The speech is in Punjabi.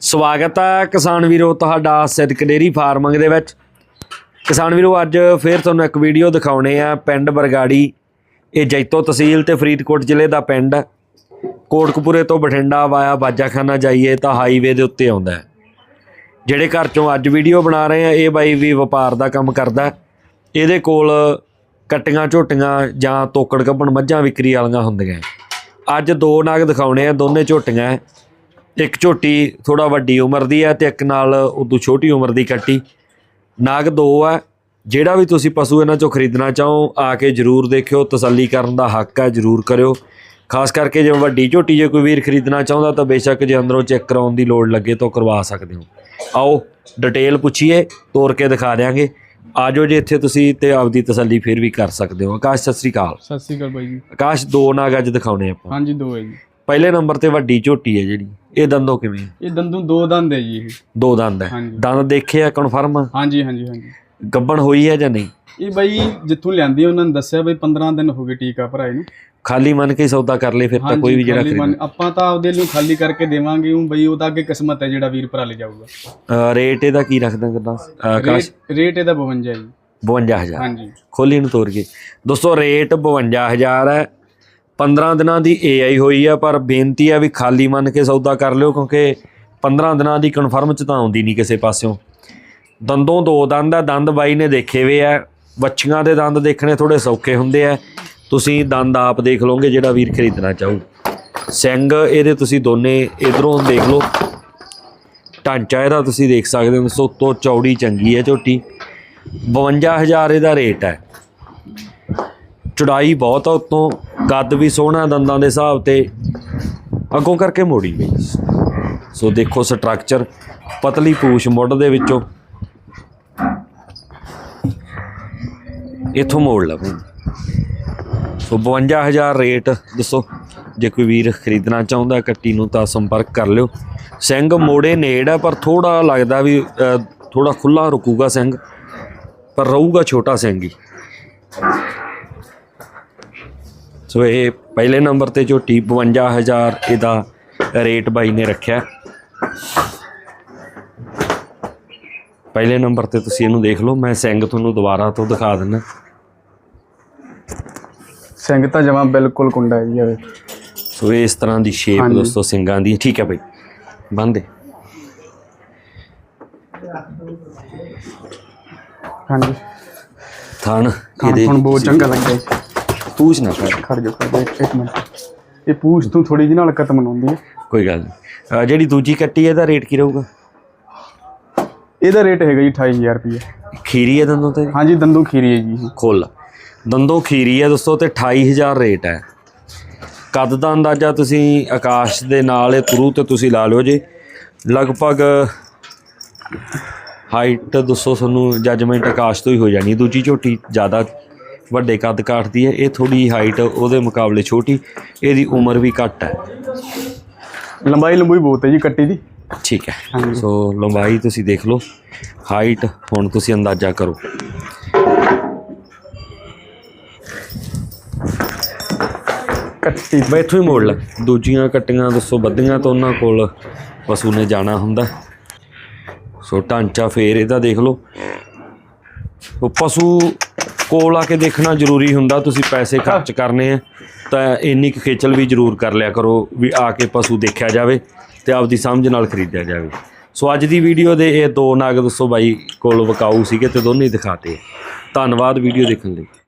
ਸਵਾਗਤ ਹੈ ਕਿਸਾਨ ਵੀਰੋ ਤੁਹਾਡਾ ਸਿਦਕ ਡੇਰੀ ਫਾਰਮਿੰਗ ਦੇ ਵਿੱਚ। ਕਿਸਾਨ ਵੀਰੋ, ਅੱਜ ਫੇਰ ਤੁਹਾਨੂੰ ਇੱਕ ਵੀਡੀਓ ਦਿਖਾਉਣੇ ਆ ਪਿੰਡ ਬਰਗਾੜੀ। ਇਹ ਜੈਤੋ ਤਹਿਸੀਲ ਤੇ ਫਰੀਦਕੋਟ ਜ਼ਿਲ੍ਹੇ ਦਾ ਪਿੰਡ। ਹੈ। ਕੋਟਕਪੂਰੇ ਤੋਂ ਬਠਿੰਡਾ ਵਾਇਆ ਬਾਜਾਖਾਨਾ ਜਾਈਏ ਤਾਂ ਹਾਈਵੇ ਦੇ ਉੱਤੇ ਆਉਂਦਾ ਹੈ। ਜਿਹੜੇ ਘਰ ਚੋਂ ਅੱਜ ਵੀਡੀਓ ਬਣਾ ਰਹੇ ਆ, ਇਹ ਬਾਈ ਵੀ ਵਪਾਰ ਦਾ ਕੰਮ ਕਰਦਾ ਇਹਦੇ ਕੋਲ ਕਟੀਆਂ ਝੋਟੀਆਂ ਜਾਂ ਤੋਕੜ ਕੱਪਣ ਮੱਝਾਂ ਵਿਕਰੀ ਵਾਲੀਆਂ ਹੁੰਦੀਆਂ ਅੱਜ ਦੋ ਨਾਗ ਦਿਖਾਉਣੇ ਆ, ਦੋਨੇ ਝੋਟੀਆਂ ਇੱਕ ਝੋਟੀ ਥੋੜਾ ਵੱਡੀ ਉਮਰ ਦੀ ਹੈ ਤੇ ਇੱਕ ਨਾਲ ਉਦੋਂ ਛੋਟੀ ਉਮਰ ਦੀ ਕੱਟੀ। ਨਾਗ ਦੋ ਹੈ। ਜਿਹੜਾ ਵੀ ਤੁਸੀਂ ਪਸ਼ੂ ਇਹਨਾਂ ਚੋਂ ਖਰੀਦਣਾ ਚਾਹੋ ਆ ਕੇ ਜਰੂਰ ਦੇਖਿਓ। ਤਸੱਲੀ ਕਰਨ ਦਾ ਹੱਕ ਹੈ ਜਰੂਰ ਕਰਿਓ। ਖਾਸ ਕਰਕੇ ਜੇ ਵੱਡੀ ਝੋਟੀ ਜੇ ਕੋਈ ਵੀਰ ਖਰੀਦਣਾ ਚਾਹੁੰਦਾ ਤਾਂ ਬੇਸ਼ੱਕ ਜੇ ਅੰਦਰੋਂ ਚੈੱਕ ਕਰਾਉਣ ਦੀ ਲੋੜ ਲੱਗੇ ਤਾਂ ਕਰਵਾ ਸਕਦੇ ਹੋ। ਆਓ ਡਿਟੇਲ ਪੁੱਛੀਏ ਤੋਰ ਕੇ ਦਿਖਾ ਦਿਆਂਗੇ। ਆਜੋ ਜੇ ਇੱਥੇ ਤੁਸੀਂ ਤੇ ਆਪਦੀ ਤਸੱਲੀ ਫਿਰ ਵੀ ਕਰ ਸਕਦੇ ਹੋ। ਆਕਾਸ਼ ਸਤਿ ਸ੍ਰੀ ਅਕਾਲ। ਸਤਿ ਸ਼੍ਰੀ ਅਕਾਲ ਬਾਈ ਜੀ। ਆਕਾਸ਼ ਦੋ ਨਾਗ ਅੱਜ ਦਿਖਾਉਣੇ ਆਪਾਂ। ਹਾਂਜੀ ਦੋ ਹੈ ਜੀ। ਪਹਿਲੇ ਨੰਬਰ ਤੇ ਵੱਡੀ ਝੋਟੀ ਹੈ ਜਿਹੜੀ। ਇਹ ਦੰਦੋਂ ਕਿਵੇਂ? ਇਹ ਦੰਦੂ ਦੋ ਦੰਦ ਹੈ ਜੀ ਇਹ। ਦੋ ਦੰਦ ਹੈ। ਹਾਂਜੀ। ਦੰਦ ਦੇਖੇ ਆ ਕਨਫਰਮ ਹਾਂਜੀ ਹਾਂਜੀ ਹਾਂਜੀ। ਗੱਬਣ ਹੋਈ ਹੈ ਜਾਂ ਨਹੀਂ? ਇਹ ਬਾਈ ਜਿੱਥੋਂ ਲਿਆਂਦੀ ਉਹਨਾਂ ਨੇ ਦੱਸਿਆ ਬਈ 15 ਦਿਨ ਹੋ ਗਏ ਟੀਕਾ ਭਰਾਏ ਨੂੰ। ਖਾਲੀ ਮਨ ਕੇ ਹੀ ਸੌਦਾ ਕਰ ਲੇ ਫਿਰ ਤਾਂ ਕੋਈ ਵੀ ਜਿਹੜਾ ਖਾਲੀ ਖਰੀਦ ਮਨ- ਆਪਾਂ ਤਾਂ ਆਪਦੇ ਲਈ ਖਾਲੀ ਕਰਕੇ ਦੇਵਾਂਗੇ ਉਹ ਬਈ ਉਹਦਾ ਅੱਗੇ ਕਿਸਮਤ ਹੈ ਜਿਹੜਾ ਵੀਰ ਭਰਾ ਲੈ ਜਾਊਗਾ। ਰੇਟ ਇਹਦਾ ਕੀ ਰੱਖਦਾ ਕਰਦਾ ਆਕਾਸ਼ ਰੇਟ ਰੇਟ ਇਹਦਾ 52 ਹੈ ਜੀ 52000 ਹਾਂਜੀ। ਖੋਲੀ ਨੂੰ ਤੋਰ ਕੇ। ਦੋਸਤੋ ਰੇਟ 52000 ਹੈ। 15 ਦਿਨਾਂ ਦੀ ਏਆਈ ਹੋਈ ਆ, ਪਰ ਬੇਨਤੀ ਆ ਵੀ ਖਾਲੀ ਮੰਨ ਕੇ ਸੌਦਾ ਕਰ ਲਿਓ, ਕਿਉਂਕਿ 15 ਦਿਨਾਂ ਦੀ ਕਨਫਰਮ ਚ ਤਾਂ ਆਉਂਦੀ ਨਹੀਂ ਕਿਸੇ ਪਾਸਿਓਂ। ਦੰਦੋਂ ਦੋ ਦੰਦ ਆ, ਦੰਦ ਬਾਈ ਨੇ ਦੇਖੇ ਵੇ ਆ। ਵੱਛੀਆਂ ਦੇ ਦੰਦ ਦੇਖਣੇ ਥੋੜੇ ਸੌਖੇ ਹੁੰਦੇ ਆ। ਤੁਸੀਂ ਦੰਦ ਆਪ ਦੇਖ ਲਓਗੇ ਜਿਹੜਾ ਵੀਰ ਖਰੀਦਣਾ ਚਾਹੂ। ਸਿੰਘ, ਇਹਦੇ ਤੁਸੀਂ ਦੋਨੇ ਇਧਰੋਂ ਦੇਖ ਲਓ। ਢਾਂਚਾ ਇਹਦਾ ਤੁਸੀਂ ਦੇਖ ਸਕਦੇ ਹੋ, ਸੋ ਤੋਂ ਚੌੜੀ ਚੰਗੀ ਹੈ ਝੋਟੀ। 52000 ਇਹਦਾ ਰੇਟ ਹੈ ਚੜਾਈ ਬਹੁਤ ਆ ਉਤੋਂ ਕੱਦ ਵੀ ਸੋਹਣਾ ਦੰਦਾਂ ਦੇ ਹਿਸਾਬ ਤੇ। ਅੱਗੋਂ ਕਰਕੇ ਮੋੜੀ ਗਈ ਸੋ ਦੇਖੋ ਸਟਰਕਚਰ ਪਤਲੀ ਪੂਛ ਮੁੱਢ ਦੇ ਵਿੱਚੋਂ। ਇਥੋਂ ਮੋੜ ਲਾ ਭਈ ਸੋ 52000 ਰੇਟ, ਦੱਸੋ। ਜੇ ਕੋਈ ਵੀਰ ਖਰੀਦਣਾ ਚਾਹੁੰਦਾ ਕੱਟੀ ਨੂੰ ਤਾਂ ਸੰਪਰਕ ਕਰ ਲਿਓ। ਸਿੰਘ ਮੋੜੇ ਨੇੜ ਹੈ ਪਰ ਥੋੜਾ ਲੱਗਦਾ ਵੀ ਥੋੜਾ ਖੁੱਲਾ ਰੁਕੂਗਾ ਸਿੰਘ। ਪਰ ਰਹੂਗਾ ਛੋਟਾ ਸਿੰਘ ਹੀ। ਸੋ ਇਹ ਪਹਿਲੇ ਨੰਬਰ ਤੇ ਝੋਟੀ 52000 ਇਹਦਾ ਰੇਟ ਬਾਈ ਨੇ ਰੱਖਿਆ। ਪਹਿਲੇ ਨੰਬਰ ਤੇ ਤੁਸੀਂ ਇਹਨੂੰ ਦੇਖ ਲਓ ਮੈਂ ਸਿੰਘ ਤੁਹਾਨੂੰ ਦੁਬਾਰਾ ਤੋਂ ਦਿਖਾ ਦਿੰਦਾ। ਸਿੰਘ ਤਾਂ ਜਮਾ ਬਿਲਕੁਲ ਕੁੰਡਾ ਜੀ ਸੋ ਇਸ ਤਰ੍ਹਾਂ ਦੀ ਸ਼ੇਪ। ਦੋਸਤੋ ਸਿੰਘਾਂ ਦੀ। ਠੀਕ ਹੈ ਬਾਈ ਬੰਦੇ ਹਾਂਜੀ। ਥਣ ਇਹਦੇ ਬਹੁਤ ਚੰਗਾ ਲੱਗਦਾ ਪੂਛ ਨਾ ਕਰ ਖੜ ਜਾ ਖੜ ਜਾ ਇੱਕ- ਮਿੰਟ। ਇਹ ਪੂਛ ਤੋਂ ਥੋੜੀ ਜਿਹੀ ਨਾਲ ਕਤਮ ਬਣਾਉਂਦੀ ਹੈ। ਕੋਈ ਗੱਲ ਨਹੀਂ ਅਹ ਜਿਹੜੀ ਦੂਜੀ ਕੱਟੀ ਹੈ ਇਹਦਾ ਰੇਟ ਕੀ ਰਹੂਗਾ? ਇਹਦਾ ਰੇਟ ਹੈਗਾ ਜੀ 28000 ਰੁਪਏ ਖੀਰੀ ਹੈ ਦੰਦੋਂ ਤੇ? ਹਾਂਜੀ ਦੰਦੂ ਖੀਰੀ ਹੈ ਜੀ ਖੋਲ ਦੰਦੋਂ ਖੀਰੀ ਹੈ ਦੋਸਤੋ ਤੇ 28000 ਰੇਟ ਹੈ। ਕੱਦ ਦਾ ਅੰਦਾਜ਼ਾ ਤੁਸੀਂ ਆਕਾਸ਼ ਦੇ ਨਾਲ ਇਹ ਤੁਰੂ ਤੇ ਤੁਸੀਂ ਲਾ ਲਿਓ ਜੀ। ਲਗਭਗ ਹਾਈਟ ਦੱਸੋ ਤੁਹਾਨੂੰ ਜੱਜਮੈਂਟ ਆਕਾਸ਼ ਤੋਂ ਹੀ ਹੋ ਜਾਣੀ ਦੂਜੀ ਝੋਟੀ ਜ਼ਿਆਦਾ ਵੱਡੇ ਕੱਦ ਕਾਟਦੀ ਹੈ ਇਹ ਥੋੜੀ ਹਾਈਟ ਉਹਦੇ ਮੁਕਾਬਲੇ ਛੋਟੀ ਇਹਦੀ ਉਮਰ ਵੀ ਘੱਟ ਹੈ। ਲੰਬਾਈ ਲੰਬੂਈ ਬਹੁਤ ਹੈ ਜੀ ਕੱਟੀ ਦੀ। ਠੀਕ ਹੈ। ਸੋ ਲੰਬਾਈ ਤੁਸੀਂ ਦੇਖ ਲਓ ਹਾਈਟ ਹੁਣ ਤੁਸੀਂ ਅੰਦਾਜ਼ਾ ਕਰੋ। ਕੱਟੀ। ਮੈਂ ਇੱਥੋਂ ਹੀ ਮੋੜ ਲਾ। ਦੂਜੀਆਂ ਕੱਟੀਆਂ ਦੱਸੋ ਬੱਦੀਆਂ ਤਾਂ ਉਹਨਾਂ ਕੋਲ ਪਸ਼ੂ ਨੇ ਜਾਣਾ ਹੁੰਦਾ। ਸੋ ਢਾਂਚਾ ਫੇਰ ਇਹਦਾ ਦੇਖ ਲਓ। ਉਹ ਪਸ਼ੂ ਕੋਲ ਆ ਕੇ ਦੇਖਣਾ ਜ਼ਰੂਰੀ ਹੁੰਦਾ ਤੁਸੀਂ ਪੈਸੇ ਖਰਚ ਕਰਨੇ ਆ ਤਾਂ ਇੰਨੀ ਕੁ ਖੇਚਲ ਵੀ ਜ਼ਰੂਰ ਕਰ ਲਿਆ ਕਰੋ ਵੀ ਆ ਕੇ ਪਸ਼ੂ ਦੇਖਿਆ ਜਾਵੇ ਤੇ ਆਪਦੀ ਸਮਝ ਨਾਲ ਖਰੀਦਿਆ ਜਾਵੇ। ਸੋ ਅੱਜ ਦੀ ਵੀਡੀਓ ਦੇ ਇਹ ਦੋ ਨਾਗ ਦੱਸੋ ਬਾਈ ਕੋਲ ਵਿਕਾਊ ਸੀਗੇ ਤੇ ਦੋਨੇ ਦਿਖਾਤੇ ਧੰਨਵਾਦ ਵੀਡੀਓ ਦੇਖਣ ਲਈ।